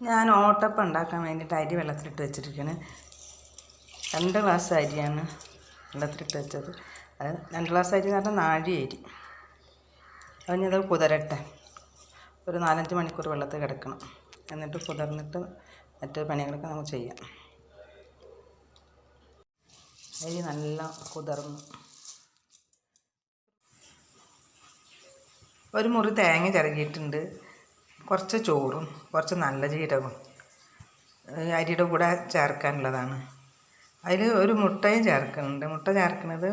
ഞാൻ ഓട്ടപ്പം ഉണ്ടാക്കാൻ വേണ്ടിയിട്ട് അരി വെള്ളത്തിലിട്ട് വെച്ചിരിക്കുകയാണ് രണ്ട് ഗ്ലാസ് അരിയാണ് വെള്ളത്തിലിട്ട് വെച്ചത്. അത് രണ്ട് ഗ്ലാസ് അരി എന്ന് പറഞ്ഞാൽ നാഴി അരി. അതിനത് കുതിരട്ടെ. ഒരു നാലഞ്ച് മണിക്കൂർ വെള്ളത്തിൽ കിടക്കണം. എന്നിട്ട് കുതിർന്നിട്ട് മറ്റു പണികളൊക്കെ നമുക്ക് ചെയ്യാം. അരി നല്ല കുതിർന്നു. ഒരു മുറി തേങ്ങ ചിരകിയിട്ടുണ്ട്. കുറച്ച് ചോറും കുറച്ച് നല്ല ജീരകവും അരിയുടെ കൂടെ ചേർക്കാനുള്ളതാണ്. അതിൽ ഒരു മുട്ടയും ചേർക്കുന്നുണ്ട്. മുട്ട ചേർക്കുന്നത്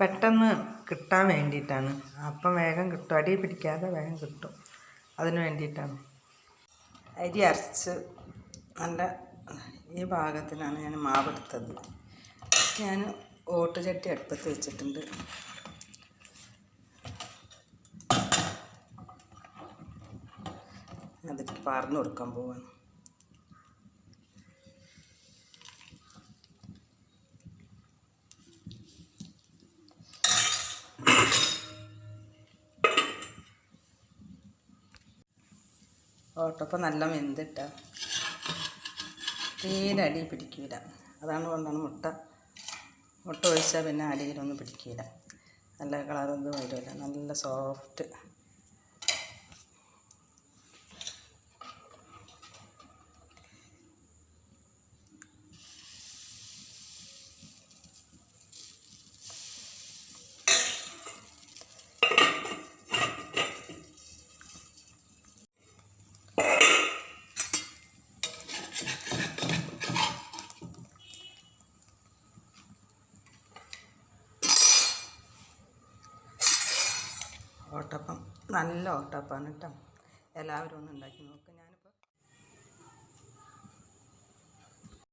പെട്ടെന്ന് കിട്ടാൻ വേണ്ടിയിട്ടാണ്. അപ്പം വേഗം കിട്ടും. അടി പിടിക്കാതെ വേഗം കിട്ടും. അതിന് വേണ്ടിയിട്ടാണ്. അരി അരച്ച് നല്ല ഈ ഭാഗത്തിനാണ് ഞാൻ മാവെടുത്തത്. ഞാൻ ഓട്ടുചട്ടി അടുപ്പത്ത് വെച്ചിട്ടുണ്ട്. അതിട്ട് പാർന്നു കൊടുക്കാൻ പോവാണ്. ഓട്ടപ്പം നല്ല വെന്തിട്ട. തീരെ അടി പിടിക്കില്ല അതാണ് കൊണ്ടാണ് മുട്ട മുട്ട ഒഴിച്ചാൽ പിന്നെ അടിയിലൊന്നും പിടിക്കില്ല നല്ല കളറൊന്നും വരില്ല നല്ല സോഫ്റ്റ് ഓട്ടപ്പം. നല്ല ഓട്ടപ്പാണ് കേട്ടോ. എല്ലാവരും ഒന്ന് ഉണ്ടാക്കി നോക്കുക